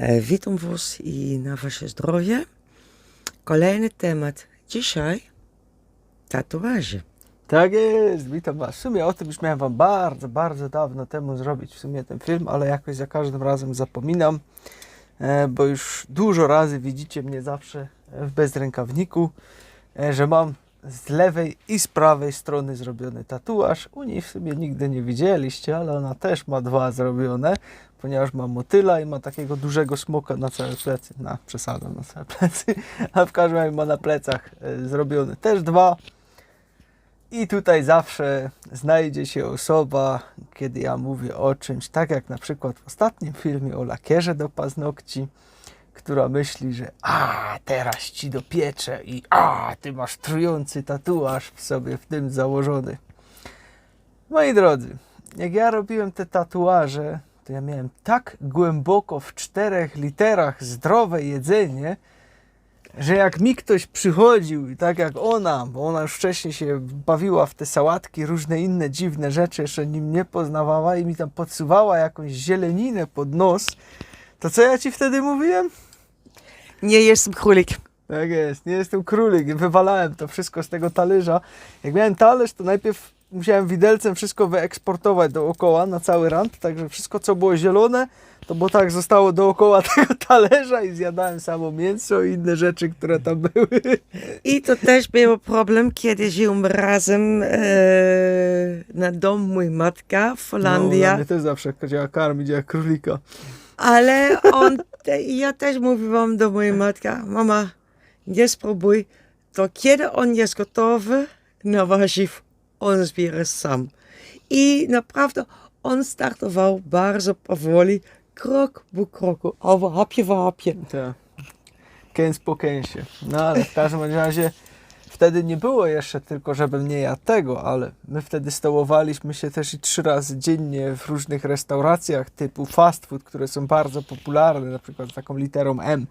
E, Witam Was i na Wasze zdrowie. Kolejny temat dzisiaj tatuaże. Tak jest, witam Was. W sumie o tym już miałem Wam bardzo, bardzo dawno temu zrobić w sumie ten film, ale jakoś za każdym razem zapominam, e, bo już dużo razy widzicie mnie zawsze w bezrękawniku, e, że mam z lewej i z prawej strony zrobiony tatuaż. U niej w sumie nigdy nie widzieliście, ale ona też ma dwa zrobione, ponieważ ma motyla i ma takiego dużego smoka na całe plecy. Na, przesadzam, na całe plecy, a w każdym razie ma na plecach e, zrobione też dwa. I tutaj zawsze znajdzie się osoba, kiedy ja mówię o czymś, tak jak na przykład w ostatnim filmie o lakierze do paznokci, która myśli, że a, teraz ci dopieczę i a, ty masz trujący tatuaż w sobie w tym założony. Moi drodzy, jak ja robiłem te tatuaże, to ja miałem tak głęboko w czterech literach zdrowe jedzenie, że jak mi ktoś przychodził i tak jak ona, bo ona już wcześniej się bawiła w te sałatki, różne inne dziwne rzeczy, jeszcze nim nie poznawała i mi tam podsuwała jakąś zieleninę pod nos, to co ja ci wtedy mówiłem? Nie jestem królik. Tak jest, nie jestem królik. Wywalałem to wszystko z tego talerza. Jak miałem talerz, to najpierw musiałem widelcem wszystko wyeksportować dookoła na cały rant, także wszystko co było zielone, to bo tak zostało dookoła tego talerza i zjadałem samo mięso i inne rzeczy, które tam były. I to też był problem, kiedy żyłem razem e, na dom mój matka w No, Holandii. ona mnie też zawsze chciała karmić jak królika. Ale on, te, ja też mówiłam do mojej matki, mama, nie spróbuj, to kiedy on jest gotowy na warzyw, on zbiera sam. I naprawdę on startował bardzo powoli, krok po kroku, albo hapje po hapje. Tak. Kęs po kęsie. No ale w każdym razie wtedy nie było jeszcze tylko, żebym nie jadł tego, ale my wtedy stołowaliśmy się też i trzy razy dziennie w różnych restauracjach typu fast food, które są bardzo popularne, na przykład z taką literą M.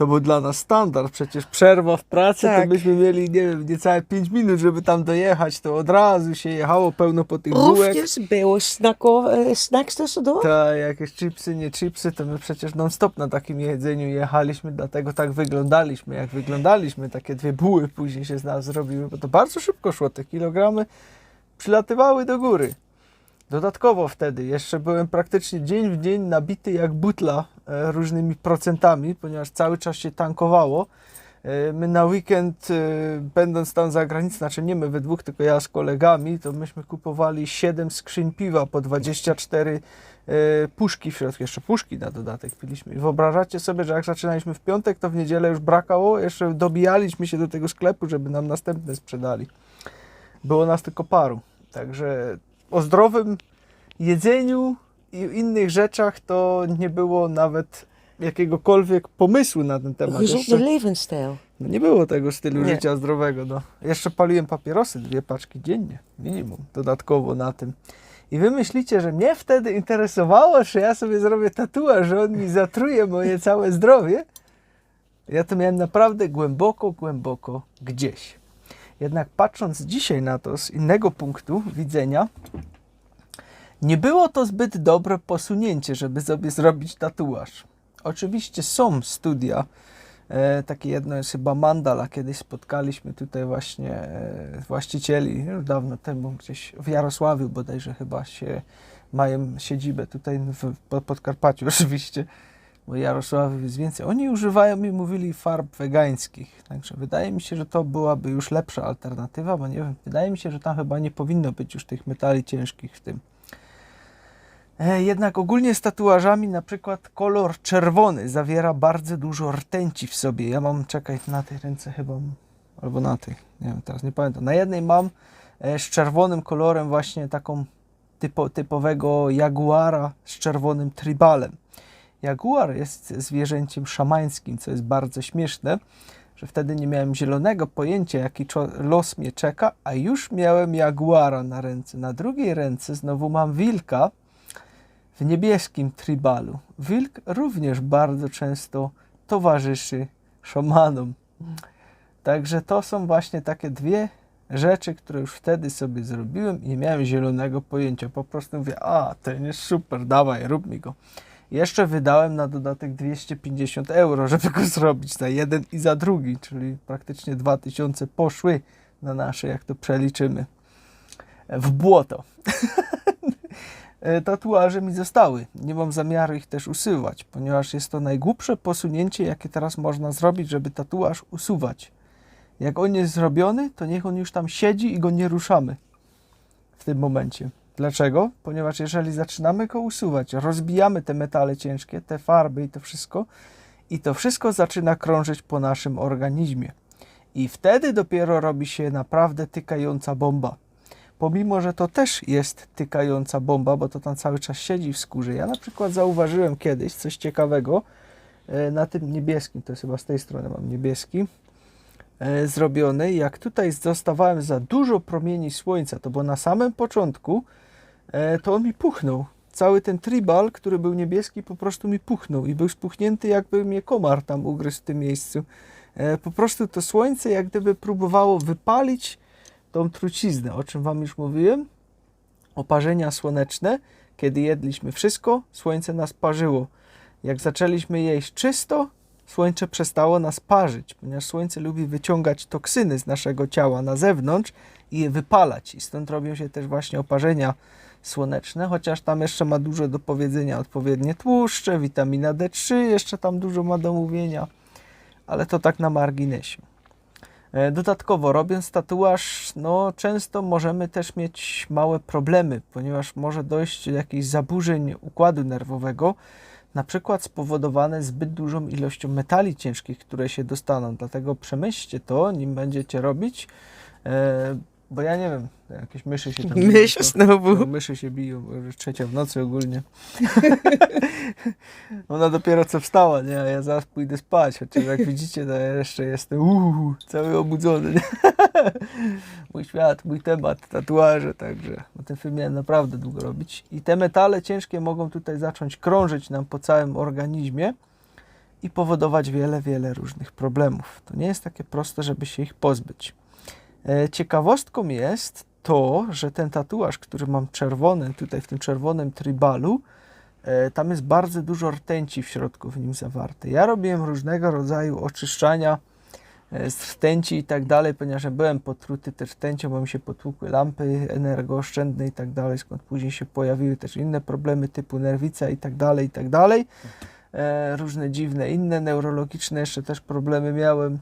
To był dla nas standard. Przecież przerwa w pracy, Tak. to myśmy mieli, nie wiem, niecałe 5 minut, żeby tam dojechać, to od razu się jechało pełno po tych bułek. Również było snacko, e, snacks tussendoor. Tak, jakieś chipsy, nie chipsy, to my przecież non-stop na takim jedzeniu jechaliśmy, dlatego tak wyglądaliśmy, jak wyglądaliśmy, takie dwie buły później się z nas zrobiły, bo to bardzo szybko szło, te kilogramy przylatywały do góry. Dodatkowo wtedy jeszcze byłem praktycznie dzień w dzień nabity jak butla różnymi procentami, ponieważ cały czas się tankowało. E, My na weekend, e, będąc tam za granicą, znaczy nie my we dwóch, tylko ja z kolegami, to myśmy kupowali 7 skrzyń piwa po 24 e, puszki w środku, jeszcze puszki na dodatek piliśmy. I wyobrażacie sobie, że jak zaczynaliśmy w piątek, to w niedzielę już brakało, jeszcze dobijaliśmy się do tego sklepu, żeby nam następne sprzedali. Było nas tylko paru. Także o zdrowym jedzeniu i innych rzeczach to nie było nawet jakiegokolwiek pomysłu na ten temat. Gezonde levensstijl. no nie było tego stylu Nie. życia zdrowego. No. Jeszcze paliłem papierosy, dwie paczki dziennie, minimum, dodatkowo na tym. I wy myślicie, że mnie wtedy interesowało, że ja sobie zrobię tatuaż, że on mi zatruje moje całe zdrowie? Ja to miałem naprawdę głęboko, głęboko gdzieś. Jednak patrząc dzisiaj na to z innego punktu widzenia, nie było to zbyt dobre posunięcie, żeby sobie zrobić tatuaż. Oczywiście są studia, e, takie jedno jest chyba Mandala, kiedyś spotkaliśmy tutaj właśnie e, właścicieli, już dawno temu gdzieś w Jarosławiu bodajże chyba się mają siedzibę tutaj w Podkarpaciu oczywiście, bo Jarosławiu jest więcej. Oni używają mi mówili farb wegańskich, także wydaje mi się, że to byłaby już lepsza alternatywa, bo nie wiem, wydaje mi się, że tam chyba nie powinno być już tych metali ciężkich w tym. E, Jednak ogólnie z tatuażami na przykład kolor czerwony zawiera bardzo dużo rtęci w sobie. Ja mam, czekaj, na tej ręce chyba, albo na tej, nie wiem, teraz nie pamiętam. Na jednej mam e, z czerwonym kolorem właśnie taką typo, typowego jaguara z czerwonym tribalem. Jaguar jest zwierzęciem szamańskim, co jest bardzo śmieszne, że wtedy nie miałem zielonego pojęcia, jaki los mnie czeka, a już miałem jaguara na ręce. Na drugiej ręce znowu mam wilka, w niebieskim tribalu. Wilk również bardzo często towarzyszy szamanom. Także to są właśnie takie dwie rzeczy, które już wtedy sobie zrobiłem i nie miałem zielonego pojęcia. Po prostu mówię, a ten jest super, dawaj, rób mi go. Jeszcze wydałem na dodatek 250 euro, żeby go zrobić za jeden i za drugi, czyli praktycznie 2000 poszły na nasze, jak to przeliczymy, w błoto. E, Tatuaże mi zostały. Nie mam zamiaru ich też usuwać, ponieważ jest to najgłupsze posunięcie, jakie teraz można zrobić, żeby tatuaż usuwać. Jak on jest zrobiony, to niech on już tam siedzi i go nie ruszamy w tym momencie. Dlaczego? Ponieważ jeżeli zaczynamy go usuwać, rozbijamy te metale ciężkie, te farby i to wszystko, i to wszystko zaczyna krążyć po naszym organizmie. I wtedy dopiero robi się naprawdę tykająca bomba. Pomimo, że to też jest tykająca bomba, bo to tam cały czas siedzi w skórze. Ja na przykład zauważyłem kiedyś coś ciekawego e, na tym niebieskim, to jest chyba z tej strony mam niebieski, e, zrobiony. Jak tutaj dostawałem za dużo promieni słońca, to bo na samym początku e, to on mi puchnął. Cały ten tribal, który był niebieski, po prostu mi puchnął i był spuchnięty, jakby mnie komar tam ugryzł w tym miejscu. Po prostu to słońce jak gdyby próbowało wypalić tą truciznę, o czym Wam już mówiłem. Oparzenia słoneczne, kiedy jedliśmy wszystko, słońce nas parzyło. Jak zaczęliśmy jeść czysto, słońce przestało nas parzyć, ponieważ słońce lubi wyciągać toksyny z naszego ciała na zewnątrz i je wypalać. I stąd robią się też właśnie oparzenia słoneczne, chociaż tam jeszcze ma dużo do powiedzenia odpowiednie tłuszcze, witamina D3, jeszcze tam dużo ma do mówienia, ale to tak na marginesie. E, Dodatkowo, robiąc tatuaż, no często możemy też mieć małe problemy, ponieważ może dojść do jakichś zaburzeń układu nerwowego, na przykład spowodowane zbyt dużą ilością metali ciężkich, które się dostaną. Dlatego przemyślcie to, nim będziecie robić, e, bo ja nie wiem, jakieś myszy się tam biją, Myszy to- znowu. no, myszy się biją, bo już trzecia w nocy ogólnie. Ona dopiero co wstała, nie? A ja zaraz pójdę spać. Chociaż jak widzicie, to ja jeszcze jestem uuu, cały obudzony. Nie? Mój świat, mój temat, tatuaże, także no ten film miałem naprawdę długo robić. I te metale ciężkie mogą tutaj zacząć krążyć nam po całym organizmie i powodować wiele, wiele różnych problemów. To nie jest takie proste, żeby się ich pozbyć. E, Ciekawostką jest to, że ten tatuaż, który mam czerwony, tutaj w tym czerwonym tribalu, e, tam jest bardzo dużo rtęci w środku w nim zawarte. Ja robiłem różnego rodzaju oczyszczania e, z rtęci i tak dalej, ponieważ ja byłem potruty też rtęcią, bo mi się potłukły lampy energooszczędne i tak dalej, skąd później się pojawiły też inne problemy typu nerwica i tak dalej, i tak dalej. Różne dziwne inne neurologiczne jeszcze też problemy miałem.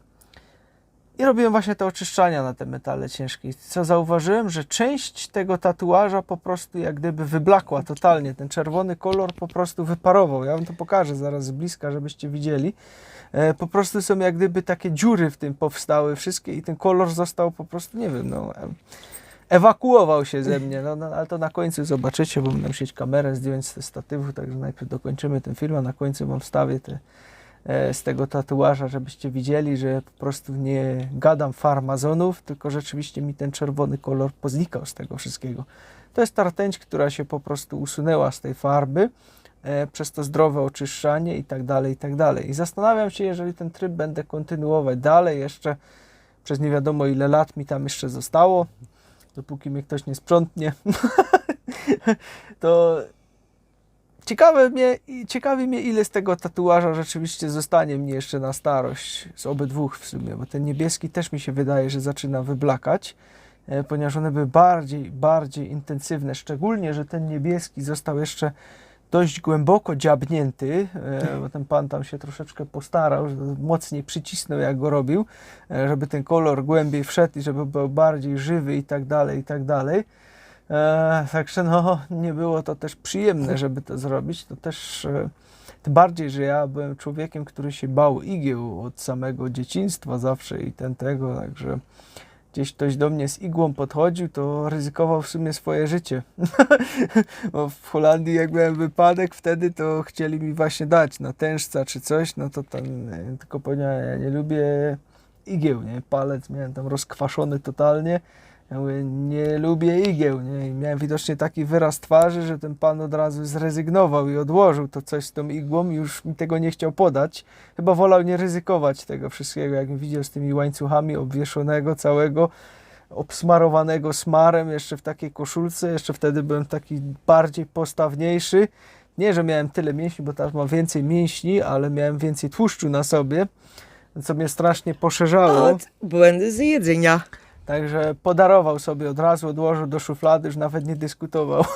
I robiłem właśnie te oczyszczania na te metale ciężkie. Co zauważyłem, że część tego tatuaża po prostu jak gdyby wyblakła totalnie. Ten czerwony kolor po prostu wyparował. Ja wam to pokażę zaraz z bliska, żebyście widzieli. E, po prostu są jak gdyby takie dziury w tym powstały wszystkie i ten kolor został po prostu, nie wiem, no... Ewakuował się ze mnie, no, no, ale to na końcu zobaczycie, bo będę musieć kamerę zdjąć z statywu, także najpierw dokończymy ten film, a na końcu wam wstawię te z tego tatuaża, żebyście widzieli, że po prostu nie gadam farmazonów, tylko rzeczywiście mi ten czerwony kolor poznikał z tego wszystkiego. To jest ta rtęć, która się po prostu usunęła z tej farby e, przez to zdrowe oczyszczanie i tak dalej, i tak dalej. I zastanawiam się, jeżeli ten tryb będę kontynuować dalej, jeszcze przez nie wiadomo ile lat mi tam jeszcze zostało, dopóki mnie ktoś nie sprzątnie, to Ciekawe mnie, ciekawi mnie, ile z tego tatuaża rzeczywiście zostanie mnie jeszcze na starość. Z obydwóch w sumie, bo ten niebieski też mi się wydaje, że zaczyna wyblakać, e, ponieważ one były bardziej, bardziej intensywne. Szczególnie, że ten niebieski został jeszcze dość głęboko dziabnięty, e, bo ten pan tam się troszeczkę postarał, mocniej przycisnął jak go robił, e, żeby ten kolor głębiej wszedł i żeby był bardziej żywy i tak dalej, i tak dalej. E, także no, nie było to też przyjemne, żeby to zrobić. To też e, tym bardziej, że ja byłem człowiekiem, który się bał igieł od samego dzieciństwa zawsze i ten tego, także gdzieś ktoś do mnie z igłą podchodził, to ryzykował w sumie swoje życie. Bo w Holandii jak miałem wypadek wtedy, to chcieli mi właśnie dać na tężca czy coś, no to tam e, tylko powiedziałem, ja nie lubię igieł, nie? Palec miałem tam rozkwaszony totalnie. Ja mówię, nie lubię igieł, nie? I miałem widocznie taki wyraz twarzy, że ten pan od razu zrezygnował i odłożył to coś z tą igłą i już mi tego nie chciał podać. Chyba wolał nie ryzykować tego wszystkiego, jak widział z tymi łańcuchami obwieszonego całego, obsmarowanego smarem, jeszcze w takiej koszulce, jeszcze wtedy byłem taki bardziej postawniejszy. Nie, że miałem tyle mięśni, bo teraz mam więcej mięśni, ale miałem więcej tłuszczu na sobie, co mnie strasznie poszerzało. Od błędy z jedzenia. Także podarował sobie od razu, odłożył do szuflady, już nawet nie dyskutował.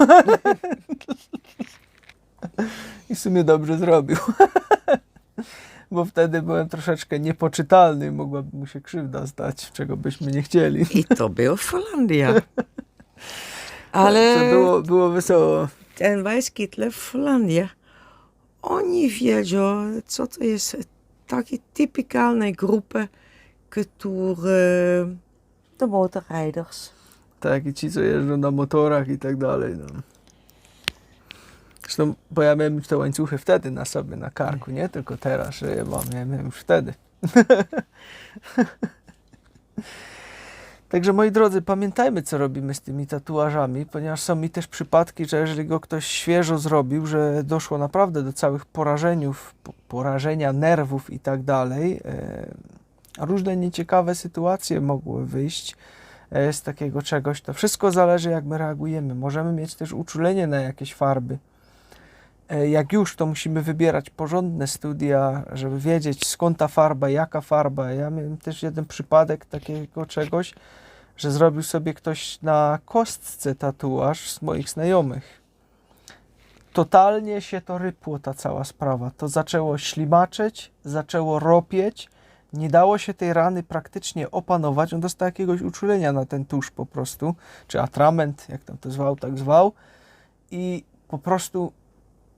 I w sumie dobrze zrobił. Bo wtedy byłem troszeczkę niepoczytalny i mogłaby mu się krzywda stać, czego byśmy nie chcieli. I to był Holandia. Ale To było, było wesoło. ten Weißkittel w Holandii, oni wiedzą, co to jest takie typikalne grupy, które de motorrijders. Tak, i ci, co jeżdżą na motorach i tak dalej. No. Zresztą, bo ja miałem już te łańcuchy wtedy na sobie, na karku, nie tylko teraz, że je mam, ja miałem już wtedy. Także moi drodzy, pamiętajmy, co robimy z tymi tatuażami, ponieważ są mi też przypadki, że jeżeli go ktoś świeżo zrobił, że doszło naprawdę do całych porażeniów, po- porażenia nerwów i tak dalej, e, różne nieciekawe sytuacje mogły wyjść e, z takiego czegoś. To wszystko zależy, jak my reagujemy. Możemy mieć też uczulenie na jakieś farby. E, Jak już, to musimy wybierać porządne studia, żeby wiedzieć skąd ta farba, jaka farba. Ja miałem też jeden przypadek takiego czegoś, że zrobił sobie ktoś na kostce tatuaż z moich znajomych. Totalnie się to rypło, ta cała sprawa. To zaczęło ślimaczeć, zaczęło ropieć, nie dało się tej rany praktycznie opanować. On dostał jakiegoś uczulenia na ten tusz po prostu, czy atrament, jak tam to zwał, tak zwał. I po prostu,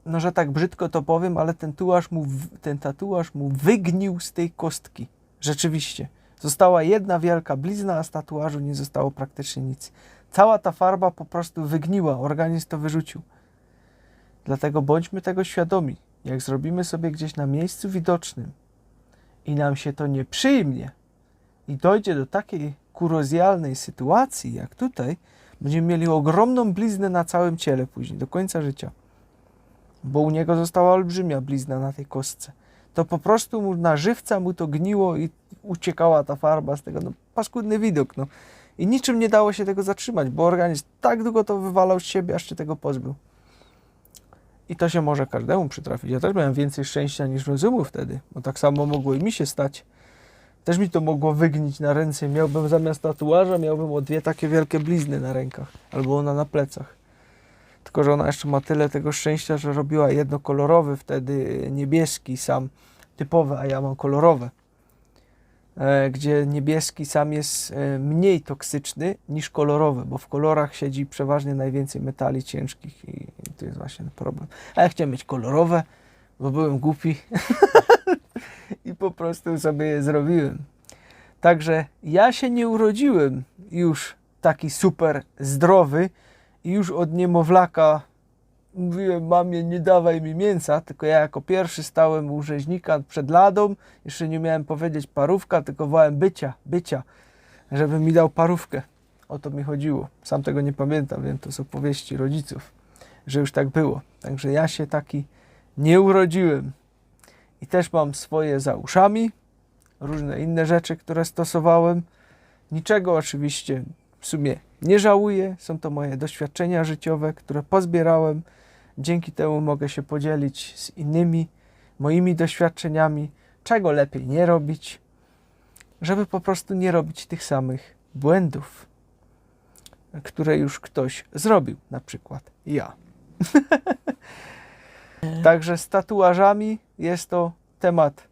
no że tak brzydko to powiem, ale ten, tułaż mu, ten tatuaż mu wygnił z tej kostki. Rzeczywiście. Została jedna wielka blizna, a z tatuażu nie zostało praktycznie nic. Cała ta farba po prostu wygniła, organizm to wyrzucił. Dlatego bądźmy tego świadomi. Jak zrobimy sobie gdzieś na miejscu widocznym i nam się to nie przyjmie i dojdzie do takiej kurozjalnej sytuacji jak tutaj, będziemy mieli ogromną bliznę na całym ciele później, do końca życia. Bo u niego została olbrzymia blizna na tej kostce. To po prostu mu na żywca mu to gniło i uciekała ta farba z tego. No, paskudny widok. No. I niczym nie dało się tego zatrzymać, bo organizm tak długo to wywalał z siebie, aż się tego pozbył. I to się może każdemu przytrafić. Ja też miałem więcej szczęścia niż rozumu wtedy, bo tak samo mogło i mi się stać. Też mi to mogło wygnić na ręce. Miałbym zamiast tatuaża, miałbym o dwie takie wielkie blizny na rękach, albo ona na plecach. Tylko, że ona jeszcze ma tyle tego szczęścia, że robiła jednokolorowy, wtedy niebieski sam, typowy, a ja mam kolorowe. E, gdzie niebieski sam jest e, mniej toksyczny niż kolorowy, bo w kolorach siedzi przeważnie najwięcej metali ciężkich i, to jest właśnie problem. A ja chciałem mieć kolorowe, bo byłem głupi i po prostu sobie je zrobiłem. Także ja się nie urodziłem już taki super zdrowy i już od niemowlaka mówiłem mamie nie dawaj mi mięsa, tylko ja jako pierwszy stałem u rzeźnika przed ladą, jeszcze nie miałem powiedzieć parówka, tylko wołałem bycia, bycia, żeby mi dał parówkę. O to mi chodziło. Sam tego nie pamiętam, wiem to z opowieści rodziców, że już tak było. Także ja się taki nie urodziłem. I też mam swoje za uszami, różne inne rzeczy, które stosowałem. Niczego oczywiście w sumie nie żałuję. Są to moje doświadczenia życiowe, które pozbierałem. Dzięki temu mogę się podzielić z innymi moimi doświadczeniami, czego lepiej nie robić, żeby po prostu nie robić tych samych błędów, które już ktoś zrobił, na przykład ja. Także z tatuażami jest to temat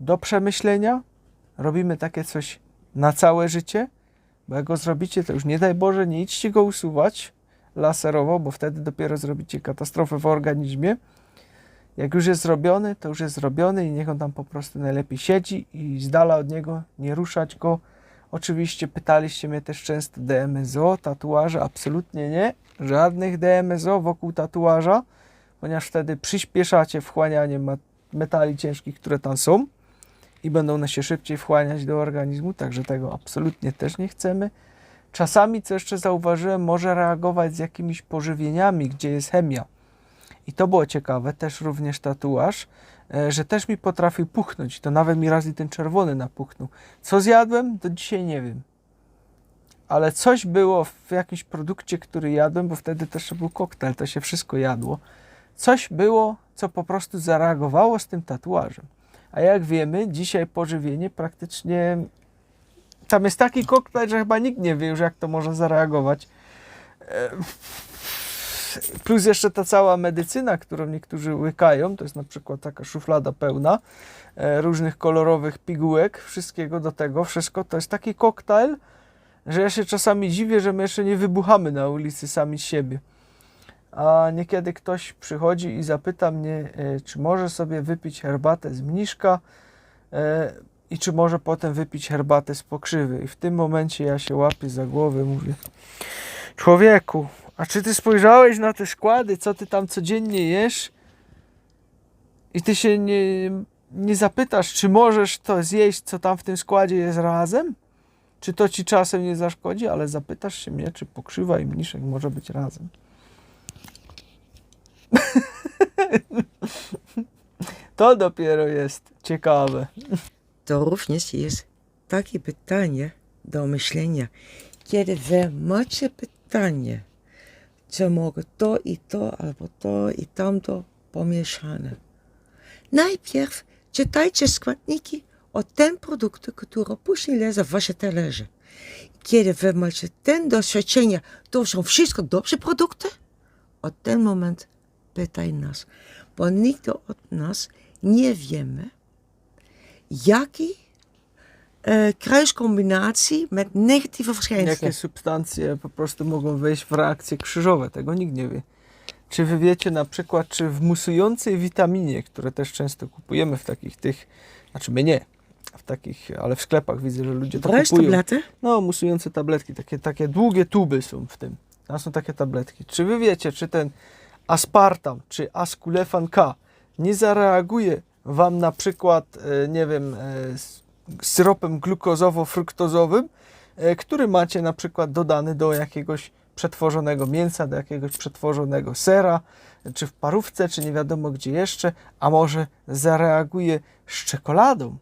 do przemyślenia. Robimy takie coś na całe życie, bo jak go zrobicie, to już nie daj Boże, nie idźcie go usuwać laserowo, bo wtedy dopiero zrobicie katastrofę w organizmie. Jak już jest zrobiony, to już jest zrobiony i niech on tam po prostu najlepiej siedzi i z dala od niego nie ruszać go. Oczywiście pytaliście mnie też często DMSO, tatuaże, absolutnie nie, żadnych DMSO wokół tatuaża, ponieważ wtedy przyspieszacie wchłanianie metali ciężkich, które tam są i będą one się szybciej wchłaniać do organizmu, także tego absolutnie też nie chcemy. Czasami, co jeszcze zauważyłem, może reagować z jakimiś pożywieniami, gdzie jest chemia. I to było ciekawe, też również tatuaż, e, że też mi potrafił puchnąć. To nawet mi raz i ten czerwony napuchnął. Co zjadłem, to dzisiaj nie wiem. Ale coś było w jakimś produkcie, który jadłem, bo wtedy też był koktajl, to się wszystko jadło. coś było, co po prostu zareagowało z tym tatuażem. A jak wiemy, dzisiaj pożywienie praktycznie. Tam jest taki koktajl, że chyba nikt nie wie już, jak to może zareagować. E, Plus jeszcze ta cała medycyna, którą niektórzy łykają, to jest na przykład taka szuflada pełna e, różnych kolorowych pigułek, wszystkiego do tego, wszystko to jest taki koktajl, że ja się czasami dziwię, że my jeszcze nie wybuchamy na ulicy sami z siebie. A niekiedy ktoś przychodzi i zapyta mnie, e, czy może sobie wypić herbatę z mniszka i czy może potem wypić herbatę z pokrzywy. I w tym momencie ja się łapię za głowę, mówię, człowieku, a czy ty spojrzałeś na te składy, co ty tam codziennie jesz? I ty się nie, nie zapytasz, czy możesz to zjeść, co tam w tym składzie jest razem? Czy to ci czasem nie zaszkodzi? Ale zapytasz się mnie, czy pokrzywa i mniszek może być razem. To dopiero jest ciekawe. To również jest takie pytanie do myślenia. Kiedy wy macie pytanie, czy mogę to i to, albo to i tamto pomieszane. Najpierw czytajcie składniki o tym produkcie, który później leży w waszej talerze. Kiedy wy macie ten doświadczenie, to są wszystko dobre produkty, od ten moment pytaj nas, bo nikt od nas nie wiemy, jaki e, kruiskombinatie met negatieve verschijnselen. Jakie substancje po prostu mogą wejść w reakcje krzyżowe, tego nikt nie wie. Czy wy wiecie na przykład, czy w musującej witaminie, które też często kupujemy w takich tych, znaczy my nie, w takich, ale w sklepach widzę, że ludzie to kupują. Bruistabletten? No, musujące tabletki, takie, takie długie tuby są w tym. Tam są takie tabletki. Czy wy wiecie, czy ten aspartam, czy askulefan K nie zareaguje wam na przykład, e, nie wiem, e, syropem glukozowo-fruktozowym, e, który macie na przykład dodany do jakiegoś przetworzonego mięsa, do jakiegoś przetworzonego sera, czy w parówce, czy nie wiadomo gdzie jeszcze, a może zareaguje z czekoladą.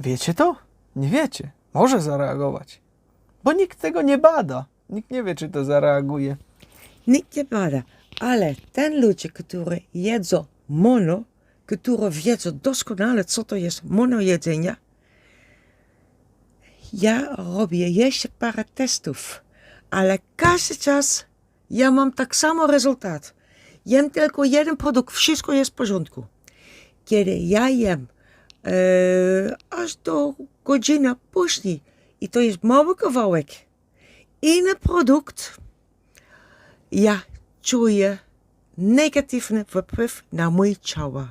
Wiecie to? Nie wiecie. Może zareagować. Bo nikt tego nie bada. Nikt nie wie, czy to zareaguje. Nikt nie bada, ale ten ludzie, którzy jedzą mono, którzy wiedzą doskonale, co to jest mono jedzenie, ja robię jeszcze parę testów, ale każdy czas ja mam tak samo rezultat. Jem tylko jeden produkt, wszystko jest w porządku. Kiedy ja jem e, aż do godziny później i to jest mały kawałek, inny produkt, ja czuję negatywny wpływ na mój ciało.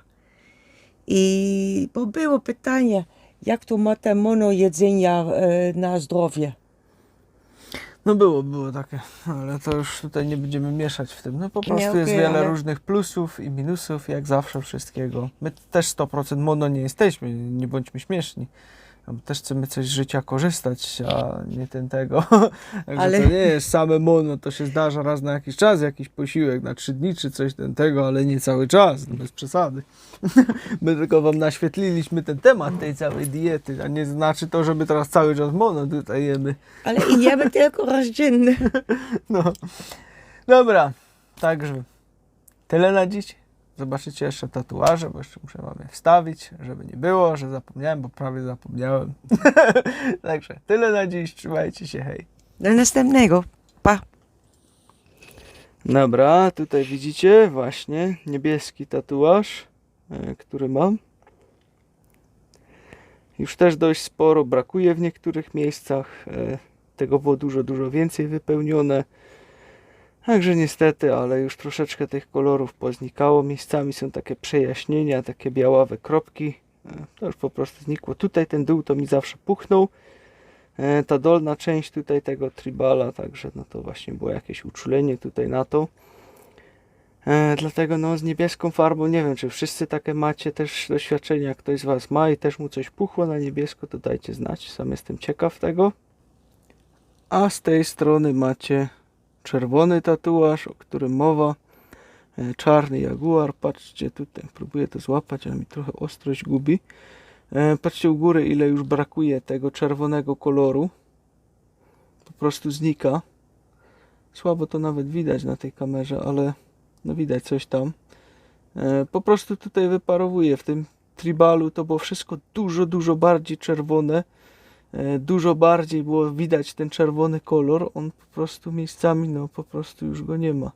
I bo było pytanie, jak to ma te mono jedzenia e, na zdrowie. No było, było takie, ale to już tutaj nie będziemy mieszać w tym. No po prostu okej, jest wiele ale- różnych plusów i minusów, jak zawsze wszystkiego. My też 100% mono nie jesteśmy, nie bądźmy śmieszni. No, Też chcemy coś z życia korzystać, a nie ten tego. Także Ale- to nie jest same mono, to się zdarza raz na jakiś czas, jakiś posiłek na trzy dni czy coś ten tego, ale nie cały czas, no bez przesady. My tylko wam naświetliliśmy ten temat tej całej diety, a nie znaczy to, że my teraz cały czas mono tutaj jemy. Ale i jemy tylko raz dziennie. No. Dobra, także tyle na dziś. Zobaczycie jeszcze tatuaże, bo jeszcze muszę wam je wstawić, żeby nie było, że zapomniałem, bo prawie zapomniałem. także tyle na dziś, trzymajcie się, hej. Do następnego. Pa. Dobra, tutaj widzicie właśnie niebieski tatuaż, e, który mam. Już też dość sporo brakuje w niektórych miejscach. e, Tego było dużo, dużo więcej wypełnione. Także niestety, ale już troszeczkę tych kolorów poznikało. Miejscami są takie przejaśnienia, takie białawe kropki. E, To już po prostu znikło. Tutaj ten dół to mi zawsze puchnął. E, Ta dolna część tutaj tego tribala, także no to właśnie było jakieś uczulenie tutaj na to. E, dlatego no z niebieską farbą nie wiem, czy wszyscy takie macie też doświadczenia, ktoś z Was ma i też mu coś puchło na niebiesko, to dajcie znać, sam jestem ciekaw tego. A z tej strony macie czerwony tatuaż, o którym mowa. E, Czarny jaguar, patrzcie tutaj, próbuję to złapać, ale mi trochę ostrość gubi. E, Patrzcie u góry, ile już brakuje tego czerwonego koloru. Po prostu znika. Słabo to nawet widać na tej kamerze, ale No widać coś tam. E, po prostu tutaj wyparowuje. W tym tribalu to było wszystko dużo, dużo bardziej czerwone. E, dużo bardziej było widać ten czerwony kolor. On po prostu miejscami, no po prostu już go nie ma.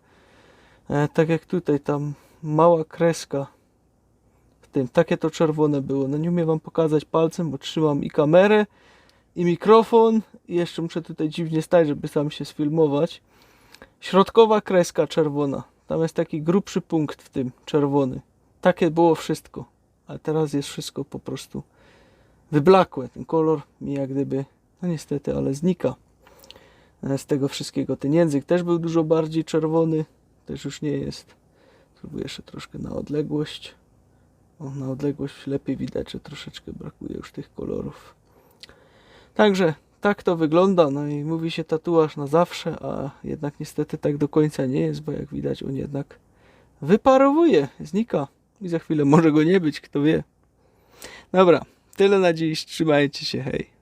E, tak jak tutaj, tam mała kreska w tym, takie to czerwone było. No nie umiem wam pokazać palcem, bo trzymam i kamerę, i mikrofon, i jeszcze muszę tutaj dziwnie stać, żeby sam się sfilmować. Środkowa kreska czerwona. Tam jest taki grubszy punkt w tym, czerwony. Takie było wszystko. A teraz jest wszystko po prostu wyblakłe. Ten kolor mi jak gdyby, no niestety, ale znika e, z tego wszystkiego. Ten język też był dużo bardziej czerwony. Też już nie jest. Spróbuję jeszcze troszkę na odległość. O, na odległość lepiej widać, że troszeczkę brakuje już tych kolorów. Także tak to wygląda. No i mówi się tatuaż na zawsze, a jednak niestety tak do końca nie jest, bo jak widać on jednak wyparowuje, znika. I za chwilę może go nie być, kto wie. Dobra, tyle na dziś. Trzymajcie się, hej.